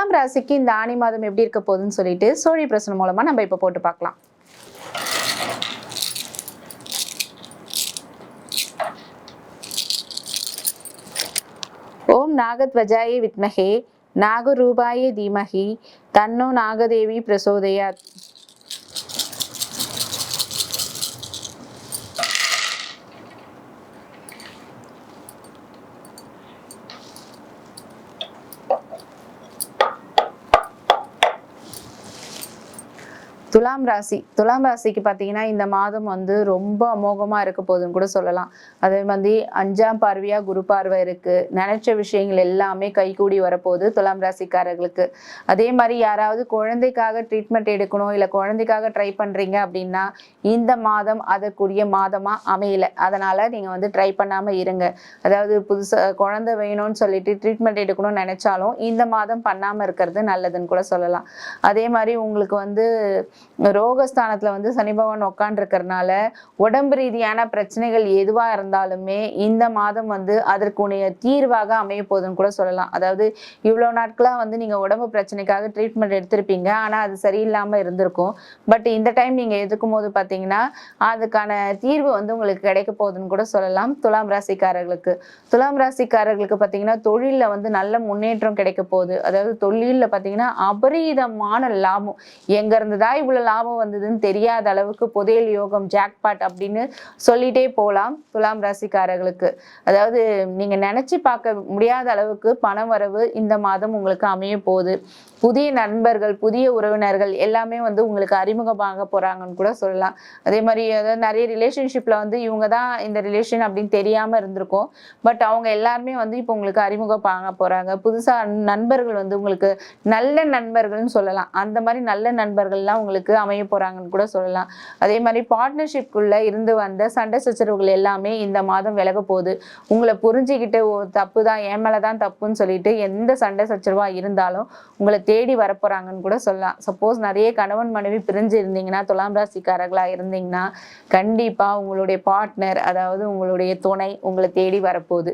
துலாம் ராசிக்கு இந்த ஆணி மாதம் எப்படி இருக்க போகுதுன்னு சொல்லிட்டு சோழி பிரசனம் மூலமா நம்ம இப்போ போட்டு பார்க்கலாம். ஓம் நாகத்வஜாய வித்மகே நாகரூபாய தீமகி தன்னோ நாகதேவி பிரசோதயாத். துலாம் ராசி. துலாம் ராசிக்கு பார்த்தீங்கன்னா இந்த மாதம் வந்து ரொம்ப அமோகமாக இருக்க போகுதுன்னு கூட சொல்லலாம். அதே மாதிரி அஞ்சாம் பார்வையாக குரு பார்வை இருக்குது நினைச்ச விஷயங்கள் எல்லாமே கைகூடி வரப்போகுது துலாம் ராசிக்காரர்களுக்கு. அதே மாதிரி யாராவது குழந்தைக்காக ட்ரீட்மெண்ட் எடுக்கணும் இல்லை குழந்தைக்காக ட்ரை பண்ணுறீங்க அப்படின்னா இந்த மாதம் அதற்குரிய மாதமாக அமையல. அதனால் நீங்கள் வந்து ட்ரை பண்ணாமல் இருங்க. அதாவது புதுசாக குழந்தை வேணும்னு சொல்லிட்டு ட்ரீட்மெண்ட் எடுக்கணும்னு நினச்சாலும் இந்த மாதம் பண்ணாமல் இருக்கிறது நல்லதுன்னு கூட சொல்லலாம். அதே மாதிரி உங்களுக்கு வந்து ரோகஸ்தானத்துல வந்து சனி பகவான் உட்காந்துருக்கறனால உடம்பு ரீதியான பிரச்சனைகள் எதுவாக இருந்தாலுமே இந்த மாதம் வந்து அதற்குடைய தீர்வாக அமைய கூட சொல்லலாம். அதாவது இவ்வளோ நாட்களா வந்து நீங்கள் உடம்பு பிரச்சனைக்காக ட்ரீட்மெண்ட் எடுத்திருப்பீங்க. ஆனால் அது சரியில்லாமல் இருந்திருக்கும். பட் இந்த டைம் நீங்கள் எதுக்கும் போது பார்த்தீங்கன்னா அதுக்கான தீர்வு வந்து உங்களுக்கு கிடைக்க போகுதுன்னு கூட சொல்லலாம். துலாம் ராசிக்காரர்களுக்கு. துலாம் ராசிக்காரர்களுக்கு பார்த்தீங்கன்னா தொழிலில் வந்து நல்ல முன்னேற்றம் கிடைக்க போகுது. அதாவது தொழிலில் பார்த்தீங்கன்னா அபரீதமான லாபம். எங்கேருந்து தான் எவ்வளோ லாபம் வந்ததுன்னு தெரியாத அளவுக்கு புதையல் யோகம் ஜாக்பாட் அப்படின்னு சொல்லிட்டே போகலாம் துலாம் ராசிக்காரர்களுக்கு. அதாவது நீங்கள் நினச்சி பார்க்க முடியாத அளவுக்கு பணம் வரவு இந்த மாதம் உங்களுக்கு அமைய போகுது. புதிய நண்பர்கள் புதிய உறவினர்கள் எல்லாமே வந்து உங்களுக்கு அறிமுகமாக போகிறாங்கன்னு கூட சொல்லலாம். அதே மாதிரி அதாவது நிறைய ரிலேஷன்ஷிப்பில் வந்து இவங்க தான் இந்த ரிலேஷன் அப்படின்னு தெரியாமல் இருந்திருக்கும். பட் அவங்க எல்லாருமே வந்து இப்போ உங்களுக்கு அறிமுகமாக போகிறாங்க புதுசாக நண்பர்கள் வந்து உங்களுக்கு நல்ல நண்பர்கள்னு சொல்லலாம். அந்த மாதிரி நல்ல நண்பர்கள்லாம் உங்களுக்கு அமைய போறாங்கன்னு கூட சொல்லலாம். அதே மாதிரி பார்ட்னர்ஷிப்குள்ள இருந்து வந்த சண்டை சச்சரவுகள் எல்லாமே இந்த மாதம் விலக போகுது. உங்களை புரிஞ்சுக்கிட்டு தப்பு தான் என் மேலே தான் தப்புன்னு சொல்லிட்டு எந்த சண்டை சச்சரவா இருந்தாலும் உங்களை தேடி வரப்போறாங்கன்னு கூட சொல்லலாம். சப்போஸ் நிறைய கணவன் மனைவி பிரிஞ்சு இருந்தீங்கன்னா துலாம் ராசிக்காரர்களா இருந்தீங்கன்னா கண்டிப்பா உங்களுடைய பார்ட்னர் அதாவது உங்களுடைய துணை உங்களை தேடி வரப்போகுது